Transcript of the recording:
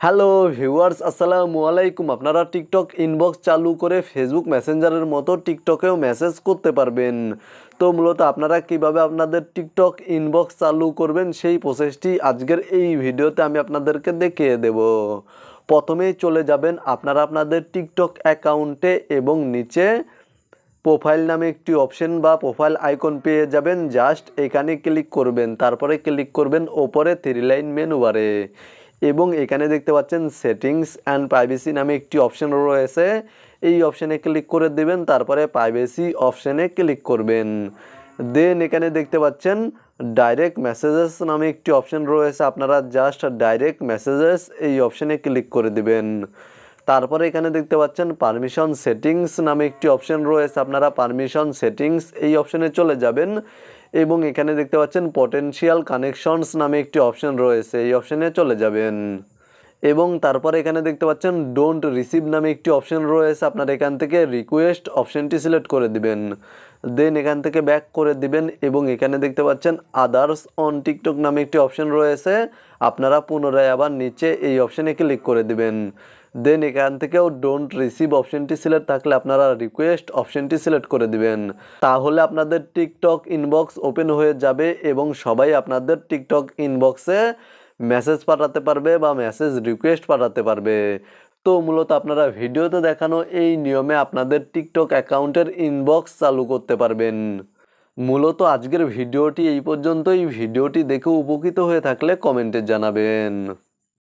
Hello viewers, আসসালামু আলাইকুম। আপনারা টিকটক ইনবক্স চালু করে ফেসবুক মেসেঞ্জারের মতো টিকটকেও মেসেজ করতে পারবেন। তো মূলত আপনারা কীভাবে আপনাদের টিকটক ইনবক্স চালু করবেন সেই প্রসেসটি আজকের এই ভিডিওতে আমি আপনাদেরকে দেখিয়ে দেব। প্রথমেই চলে যাবেন আপনারা আপনাদের টিকটক অ্যাকাউন্টে এবং নিচে প্রোফাইল নামে একটি অপশন বা প্রোফাইল আইকন পেয়ে যাবেন। জাস্ট এখানে ক্লিক করবেন, তারপরে ক্লিক করবেন ওপরে থ্রি লাইন মেনু বারে এবং এখানে দেখতে পাচ্ছেন সেটিংস অ্যান্ড প্রাইভেসি নামে একটি অপশন রয়েছে। এই অপশানে ক্লিক করে দেবেন, তারপরে প্রাইভেসি অপশানে ক্লিক করবেন। দেন এখানে দেখতে পাচ্ছেন, ডাইরেক্ট মেসেজেস নামে একটি অপশন রয়েছে। আপনারা জাস্ট ডাইরেক্ট মেসেজেস এই অপশানে ক্লিক করে দিবেন। তারপরে এখানে দেখতে পাচ্ছেন পারমিশন সেটিংস নামে একটি অপশন রয়েছে। আপনারা পারমিশন সেটিংস এই অপশনে চলে যাবেন এবং এখানে দেখতে পাচ্ছেন পটেনশিয়াল কানেকশনস নামে একটি অপশন রয়েছে, এই অপশনে চলে যাবেন। এবং তারপরে এখানে দেখতে পাচ্ছেন ডোন্ট রিসিভ নামে একটি অপশন রয়েছে। আপনারা এখান থেকে রিকোয়েস্ট অপশনটি সিলেক্ট করে দিবেন। দেন এখান থেকে ব্যাক করে দিবেন এবং এখানে দেখতে পাচ্ছেন আদার্স অন টিকটক নামে একটি অপশন রয়েছে। আপনারা পুনরায় আবার নিচে এই অপশনে ক্লিক করে দিবেন। দেন এখান থেকেও ডোন্ট রিসিভ অপশনটি সিলেক্ট থাকলে আপনারা রিকোয়েস্ট অপশনটি সিলেক্ট করে দিবেন। তাহলে আপনাদের টিকটক ইনবক্স ওপেন হয়ে যাবে এবং সবাই আপনাদের টিকটক ইনবক্সে মেসেজ পাঠাতে পারবে বা মেসেজ রিকোয়েস্ট পাঠাতে পারবে। তো মূলত আপনারা ভিডিওতে দেখানো এই নিয়মে আপনাদের টিকটক অ্যাকাউন্টের ইনবক্স চালু করতে পারবেন। মূলত আজকের ভিডিওটি এই পর্যন্তই। ভিডিওটি দেখে উপকৃত হয়ে থাকলে কমেন্টে জানাবেন।